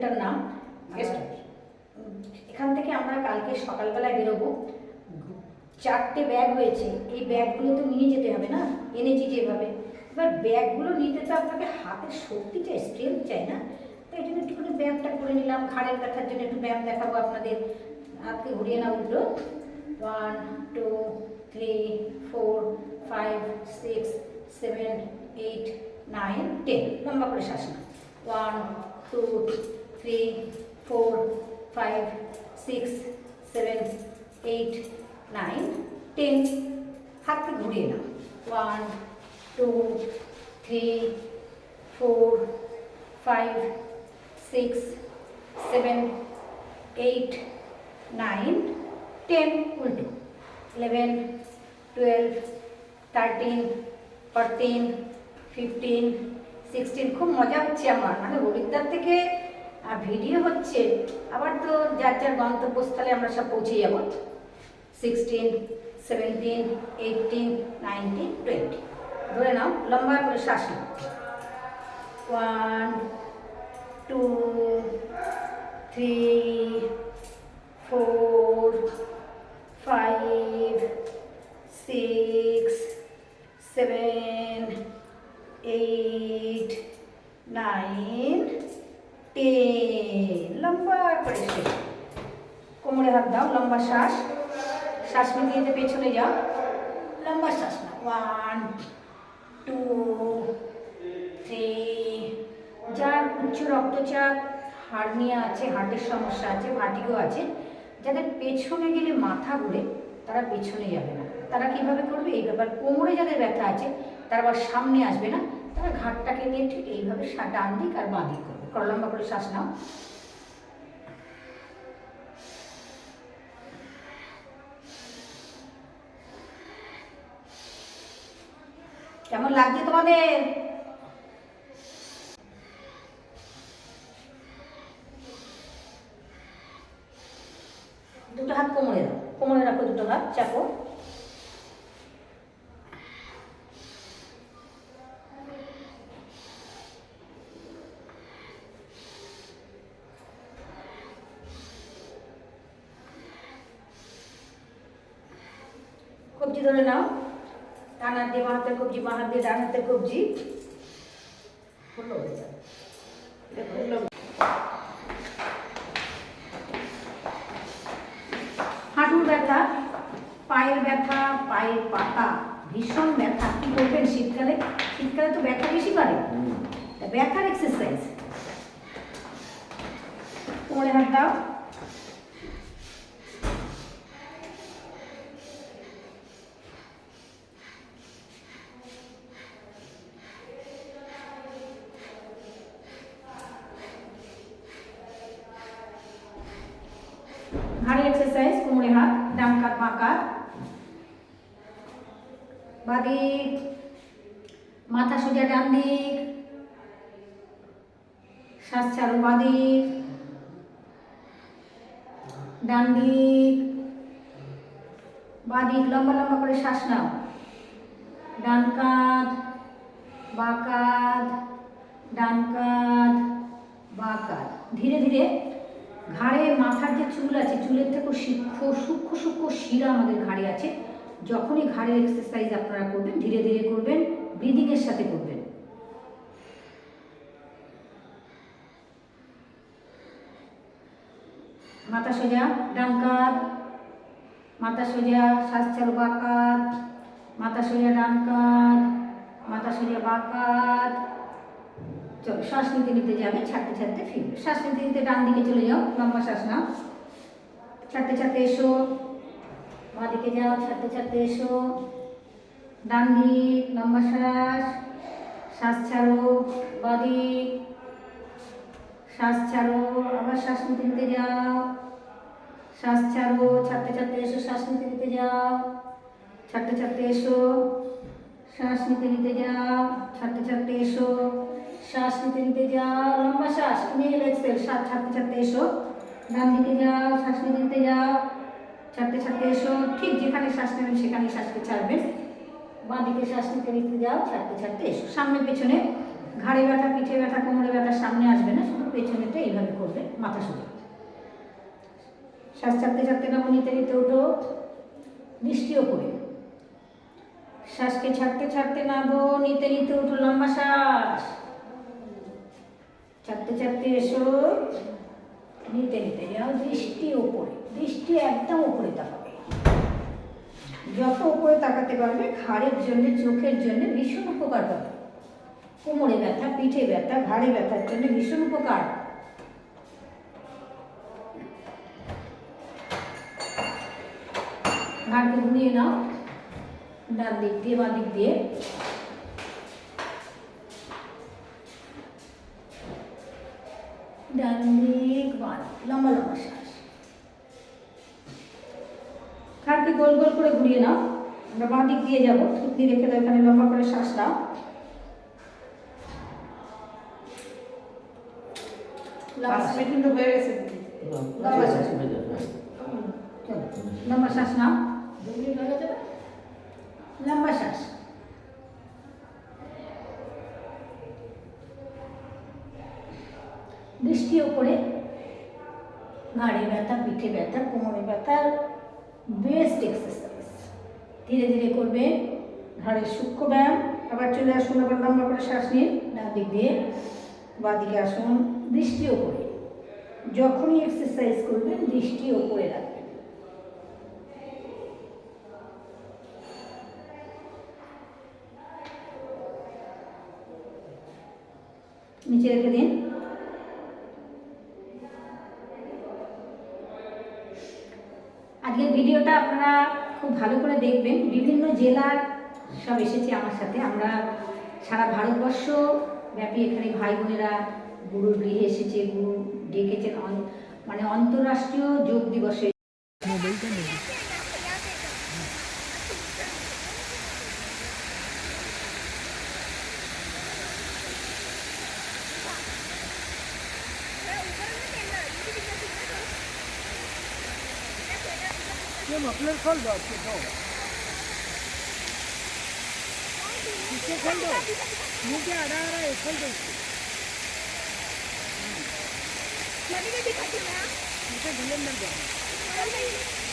এটার নাম এখান থেকে আমরা কালকে সকালবেলায় বেরোবো। চারটে ব্যাগ হয়েছে। এই ব্যাগগুলো তো নিয়ে যেতে হবে না? এনেছি যেভাবে। এবার ব্যাগগুলো নিতে তো আপনাকে হাতের শক্তি চাই স্ট্রেংথ চাই না? তাই জন্য একটুখানি ব্যায়ামটা করে নিলাম। ঘাড়ের ব্যথার জন্য একটু ব্যায়াম দেখাবো আপনাদের। হাতকে ঘুরিয়ে না উল্টো one two three four five six seven eight nine ten লম্বা করে শ্বাস one two three four five six seven eight nine ten হাতকে ঘুরিয়ে নাও। One two three four five six seven eight nine ten উল্টো। Eleven twelve thirteen fourteen fifteen sixteen খুব মজা হচ্ছে আমার। মানে হরিদ্বার থেকে আহ, ভিডিও হচ্ছে আবার তো যার যার গন্তব্যস্থলে আমরা সব পৌঁছে যাব। Sixteen seventeen eighteen nineteen twenty ধরে নাও লম্বা করে শ্বাস one two three four five six seven eight nine ten লম্বা করে শেষ কোমরে হাত দাও লম্বা শ্বাস। শ্বাস নিতে পেছনে যাও লম্বা শ্বাস না। ওয়ান টু থ্রি যার উচ্চ রক্তচাপ, হার্নিয়া আছে, হার্টের সমস্যা আছে ভাটিগো আছে। যাদের পেছনে গেলে মাথা ঘুরে, তারা পেছনে যাবে না। তারা কীভাবে করবে? এই ব্যাপার কোমরে যাদের ব্যথা আছে, তারা আবার সামনে আসবে না। তারা ঘাটটাকে নিয়ে ঠিক এইভাবে ডান দিক আর বাঁ দিক করবে। কর, লম্বা করে শ্বাস নাও। কেমন লাগছে তোমাদের? দুটো হাত কোমরে দাও কোমরে রাখো দুটো হাত, চাপো। কবজি ধরে নাও। ডান হাত দিয়ে বাঁ হাতের কবজি বাঁ হাত দিয়ে ডান হাতের কবজি হলো। হাঁটুর ব্যথা পায়ের ব্যথা পায়ের পাতা ভীষণ ব্যথা। কি করবেন শীতকালে? শীতকালে তো ব্যথা বেশি পারে ব্যথার এক্সারসাইজ কোমরে হাত দাও ঘাড়ের এক্সারসাইজ কোমরে হাত কাত বাদিক মাথা সোজা ডান দিক শ্বাস বাদিক ডান দিক বাদিক লম্বা লম্বা করে শ্বাস নাও। ডান কাঁধ, বাঁ কাঁধ, ডান কাঁধ, বা কাঁধ। ধীরে ধীরে ঘাড়ে মাথার যে চুল চুলের থেকেও সূক্ষ্ম সূক্ষ্ম সূক্ষ্ম শিরা আমাদের ঘাড়ে আছে। যখনই ঘাড়ের এক্সারসাইজ আপনারা করবেন, ধীরে ধীরে করবেন ব্রিদিংয়ের সাথে করবেন। মাথা সোজা, ডান কাঁধ মাথা সোজা, শ্বাস চালু বাঁ কাঁধ মাথা সোজা, ডান কাঁধ মাথা সোজা, বাঁ কাঁধ চলো, শ্বাস নিতে নিতে যাবে, ছাড়তে ছাড়তে ফিরবে। শ্বাস নিতে নিতে ডান দিকে চলে যাও, লম্বা শ্বাস নাও। ছাড়তে ছাড়তে এসো। বাঁ দিকে যাও, ছাড়তে ছাড়তে এসো। ডান দিক, লম্বা শ্বাস। শ্বাস ছাড়ো বাঁ দিক শ্বাস ছাড়ো, আবার শ্বাস নিতে নিতে যাও। শ্বাস ছাড়ো, ছাড়তে ছাড়তে এসো, শ্বাস নিতে নিতে যাও। ছাড়তে ছাড়তে এসো। শ্বাস নিতে নিতে যাও, ছাড়তে ছাড়তে এসো। শ্বাস নিতে নিতে যাও, লম্বা শ্বাস ইনহেল এক্সেল শ্বাস, ছাড়তে ছাড়তে এসো। ডান দিকে যাও, শ্বাস নিতে যাও, ছাড়তে ছাড়তে এসো। ঠিক যেখানে শ্বাস নেবেন সেখানে শ্বাসকে ছাড়বেন। বাঁ দিকে শ্বাস নিতে নিতে যাও, ছাড়তে ছাড়তে এসো। সামনে পেছনে ঘাড়ে ব্যথা, পিঠে ব্যথা, কোমরে ব্যথা সামনে আসবে না, শুধু পেছনেটা এইভাবে করবে, মাথা সোজা শ্বাস ছাড়তে ছাড়তে নামো, নিতে নিতে ওঠো দৃষ্টি ওপরে। শ্বাসকে ছাড়তে ছাড়তে নামো, নিতে নিতে উঠো লম্বা শ্বাস। ছাড়তে ছাড়তে এসো। নিতে নিতে যাও দৃষ্টি ওপরে দৃষ্টি একদম ওপরে তাকাবে। যত উপরে তাকাতে পারবে, ঘাড়ের জন্য, চোখের জন্য ভীষণ উপকার পাবে। কোমরে ব্যথা, পিঠে ব্যথা, ঘাড়ে ব্যথার জন্য ভীষণ উপকার। ঘাড়কে ঘুরিয়ে নাও। ডান দিক দিয়ে, বাঁ দিক দিয়ে। ডান দিক বাঁ দিক, লম্বা লম্বা শ্বাস। ঘাড়কে গোল গোল করে ঘুরিয়ে নাও। আমরা বাঁ দিক দিয়ে যাব। থুতনি রেখে দাও এখানে লম্বা করে শ্বাস নাও। লম্বা শ্বাস। হয়ে গেছে লম্বা শ্বাস লম্বা শ্বাস নাও। লম্বা শ্বাস। দৃষ্টি ওপরে ঘাড়ে ব্যথা, পিঠে ব্যথা, কোমরে ব্যথার বেস্ট এক্সারসাইজ ধীরে ধীরে করবে ঘাড়ের সূক্ষ্ম ব্যায়াম। আবার চলে আসুন, আবার লম্বা করে শ্বাস নিন ডান দিক দিয়ে বাঁ দিকে আসুন, দৃষ্টি ওপরে। যখনই এক্সারসাইজ করবেন, দৃষ্টি ওপরে রাখবেন। নিচে রেখে দিন। ভিডিওটা আপনারা খুব ভালো করে দেখবেন। বিভিন্ন জেলার সব এসেছে আমার সাথে। আমরা সারা ভারতবর্ষ ব্যাপী এখানে ভাই বোনেরা গুরুর গৃহে এসেছে, গুরু ডেকেছেন। মানে অন্তরাষ্ট্রীয় যোগ দিবসে। एकदम अपने खोल दो आपके को इसको खोल दो मुँह क्या आ रहा है खोल मम्मी ने दिखा दिया मुझे ढूँढने हम्म। लग जाए